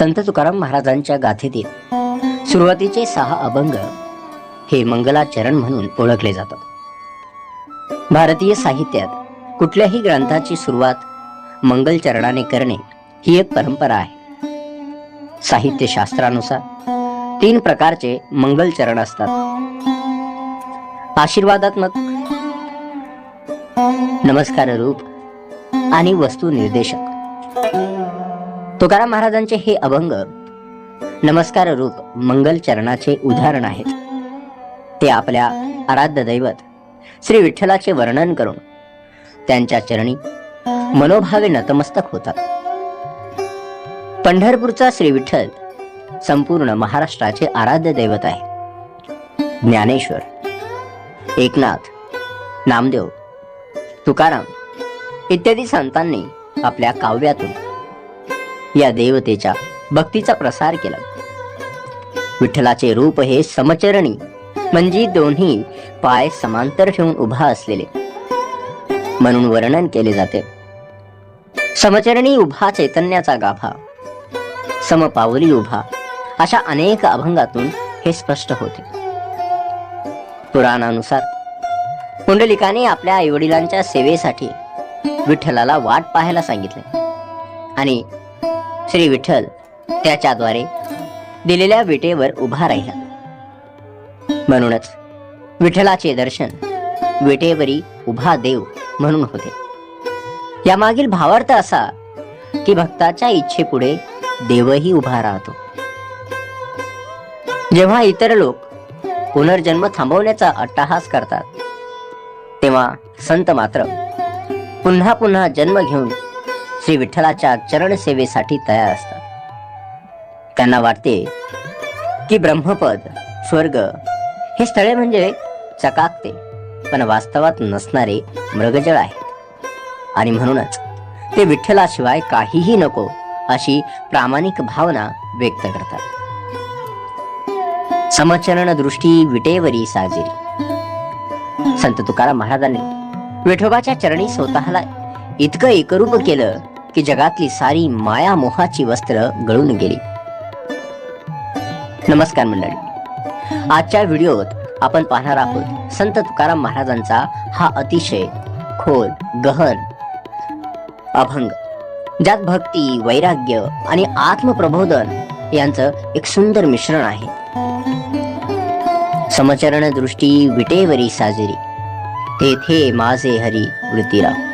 संत तुकाराम महाराजांच्या गाथेतील सुरुवातीचे सहा अभंग हे मंगलाचरण म्हणून ओळखले जातात. भारतीय साहित्यात कुठल्याही ग्रंथाची सुरुवात मंगलचरणाने करणे ही एक परंपरा आहे. साहित्यशास्त्रानुसार तीन प्रकारचे मंगलचरण असतात. आशीर्वादात्मक नमस्कार रूप आणि वस्तू निर्देशक तुकाराम महाराजांचे हे अभंग नमस्कार रूप मंगल चरणाचे उदाहरण आहेत. ते आपल्या आराध्य दैवत श्री विठ्ठलाचे वर्णन करून त्यांच्या चरणी मनोभावे नतमस्तक होतात. पंढरपूरचा श्री विठ्ठल संपूर्ण महाराष्ट्राचे आराध्य दैवत आहे. ज्ञानेश्वर एकनाथ नामदेव तुकाराम इत्यादी संतांनी आपल्या काव्यातून या देवतेच्या भक्तीचा प्रसार केला. विठ्ठलाचे रूप हे समचरणी म्हणजे दोन्ही पाय समांतर ठेवून उभा असलेले. म्हणून वर्णन केले जाते. समचरणी उभा चैतन्याचा गाभा समपावली उभा अशा अनेक अभंगातून हे स्पष्ट होते. पुराणानुसार पुंडलिकाने आपल्या आईवडिलांच्या सेवेसाठी विठ्ठलाला वाट पाहायला सांगितले. आणि श्री विठ्ठल त्याच्याद्वारे दिलेल्या विटेवर उभा राहिला. म्हणूनच विठ्ठलाचे दर्शन विटेवरी उभा देव म्हणून होते. यामागील भावार्थ असा की भक्ताच्या इच्छेपुढे देवही उभा राहतो. जेव्हा इतर लोक पुनर्जन्म थांबवण्याचा अट्टहास करतात तेव्हा संत मात्र पुन्हा पुन्हा जन्म घेऊन श्री विठ्ठलाच्या चरण सेवेसाठी तयार असतात. त्यांना वाटते की ब्रह्मपद स्वर्ग हे स्थळे म्हणजे चकाकते पण वास्तवात नसणारे मृगजळ आहेत. आणि म्हणूनच ते विठ्ठलाशिवाय काहीही नको अशी प्रामाणिक भावना व्यक्त करतात. समचरण दृष्टी विटेवरी साजिरी. संत तुकाराम महाराजांनी विठोबाच्या चरणी स्वतःला इतकं एकरूप केलं की जगातली सारी माया मोहाची वस्त्र गळून गेली. नमस्कार मंडळी. आजच्या व्हिडिओत आपण पाहणार आहोत संत तुकाराम महाराजांचा हा अतिशय खोल गहन अभंग ज्यात भक्ती वैराग्य आणि आत्मप्रबोधन यांचं एक सुंदर मिश्रण आहे. समचरण दृष्टी विटेवरी साजरी तेथे माझे हरी वृत्तीराव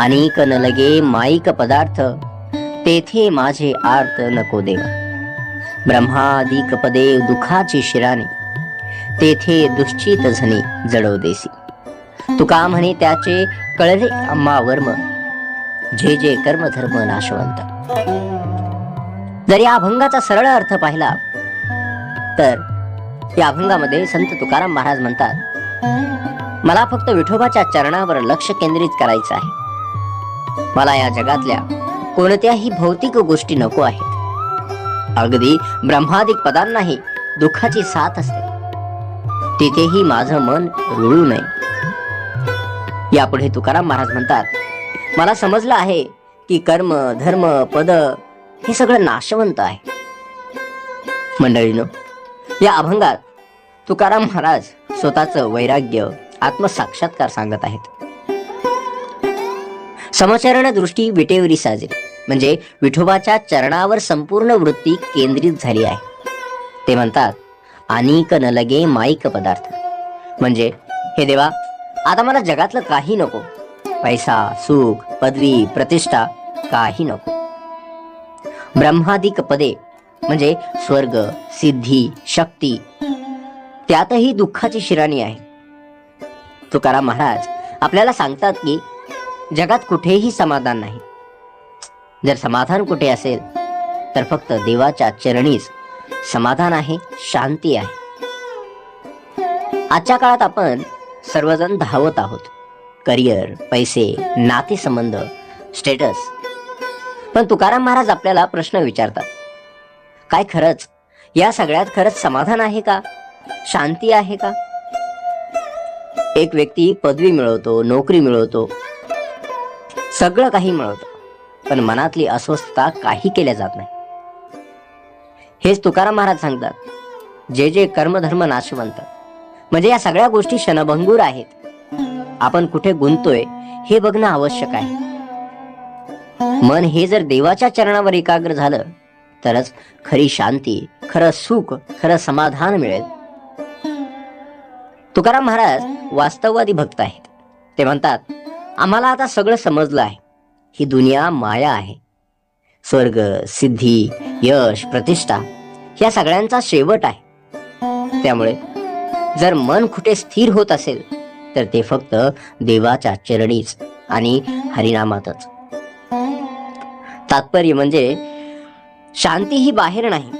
अनेक न लगे माईक पदार्थ तेथे माझे आर्त नको देवा. ब्रह्मादिक पदे दुखाची शिराने तेथे दुश्चित झनी जडव देसी. तुका म्हणे त्याचे कळले अम्मा वर्म जे जे कर्म धर्म नाशवंत. जर या अभंगाचा सरळ अर्थ पाहिला तर या अभंगामध्ये संत तुकाराम महाराज म्हणतात मला फक्त विठोबाच्या चरणावर लक्ष केंद्रित करायचं आहे. मला या जगातल्या कोणत्याही भौतिक गोष्टी नको आहेत. अगदी ब्रह्मादिक पदांनाही दुःखाची साथ असते. तिथेही माझं मन रुळू नये. यापुढे तुकाराम महाराज म्हणतात मला समजलं आहे की कर्म धर्म पद हे सगळं नाशवंत आहे. मंडळीनो या अभंगात तुकाराम महाराज स्वतःचं वैराग्य आत्मसाक्षात्कार सांगत आहेत. समचरण दृष्टी विटेवरी साजरी म्हणजे विठोबाच्या चरणावर संपूर्ण वृत्ती केंद्रित झाली आहे. ते म्हणतात अनेक न लगे माईक पदार्थ. म्हणजे हे देवा आता मला जगातलं काही नको. पैसा सुख पदवी प्रतिष्ठा काही नको. ब्रह्मादिक पदे म्हणजे स्वर्ग सिद्धी शक्ती त्यातही दुःखाची शिराणी आहे. तुकाराम महाराज आपल्याला सांगतात की जगात कुठेही समाधान नाही. जर समाधान कुठे असेल तर फक्त देवाच्या चरणीच समाधान आहे शांती आहे. आजच्या काळात आपण सर्वजण धावत आहोत. करिअर पैसे नातेसंबंध स्टेटस. पण तुकाराम महाराज आपल्याला प्रश्न विचारतात. काय खरंच? या सगळ्यात खरंच समाधान आहे का? शांती आहे का? एक व्यक्ती पदवी मिळवतो नोकरी मिळवतो सगळं काही मिळवतो. पण मनातली अस्वस्थता काही केल्या जात नाही. हेच तुकाराम महाराज सांगतात जे जे कर्मधर्म नाशवंत म्हणजे या सगळ्या गोष्टी क्षणभंगूर आहेत. आपण कुठे गुंतोय हे बघणं आवश्यक आहे. मन हे जर देवाच्या चरणावर एकाग्र झालं तरच खरी शांती खरं सुख खरं समाधान मिळेल. तुकाराम महाराज वास्तववादी भक्त आहेत. ते म्हणतात आम्हाला आता सगळं समजलं आहे. ही दुनिया माया आहे. स्वर्ग सिद्धी यश प्रतिष्ठा या सगळ्यांचा शेवट आहे. त्यामुळे जर मन कुठे स्थिर होत असेल तर ते फक्त देवाच्या चरणीच आणि हरिनामातच. तात्पर्य म्हणजे शांती ही बाहेर नाही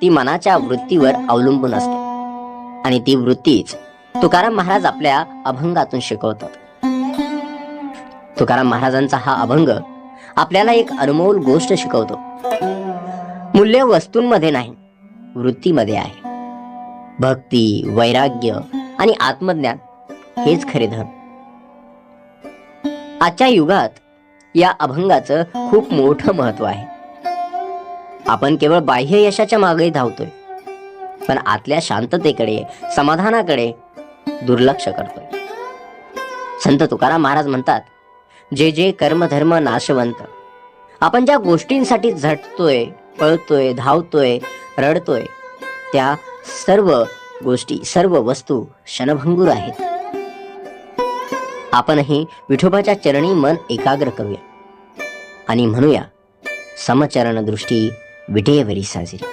ती मनाच्या वृत्तीवर अवलंबून असते. आणि ती वृत्तीच तुकाराम महाराज आपल्या अभंगातून शिकवतात. तुकाराम महाराजांचा हा अभंग आपल्याला एक अनमोल गोष्ट शिकवतो. मूल्य वस्तूंमध्ये नाही वृत्तीमध्ये आहे. भक्ती वैराग्य आणि आत्मज्ञान हेच खरे धन. आजच्या युगात या अभंगाचं खूप मोठं महत्त्व आहे. आपण केवळ बाह्य यशाच्या मागे धावतोय पण आतल्या शांततेकडे समाधानाकडे दुर्लक्ष करतोय. संत तुकाराम महाराज म्हणतात जे जे कर्मधर्म नाशवंत. आपण ज्या गोष्टींसाठी झटतोय पळतोय धावतोय रडतोय त्या सर्व गोष्टी सर्व वस्तू क्षणभंगूर आहेत. आपणही विठोबाच्या चरणी मन एकाग्र करूया आणि म्हणूया समचरण दृष्टी विटेवरी साजरी.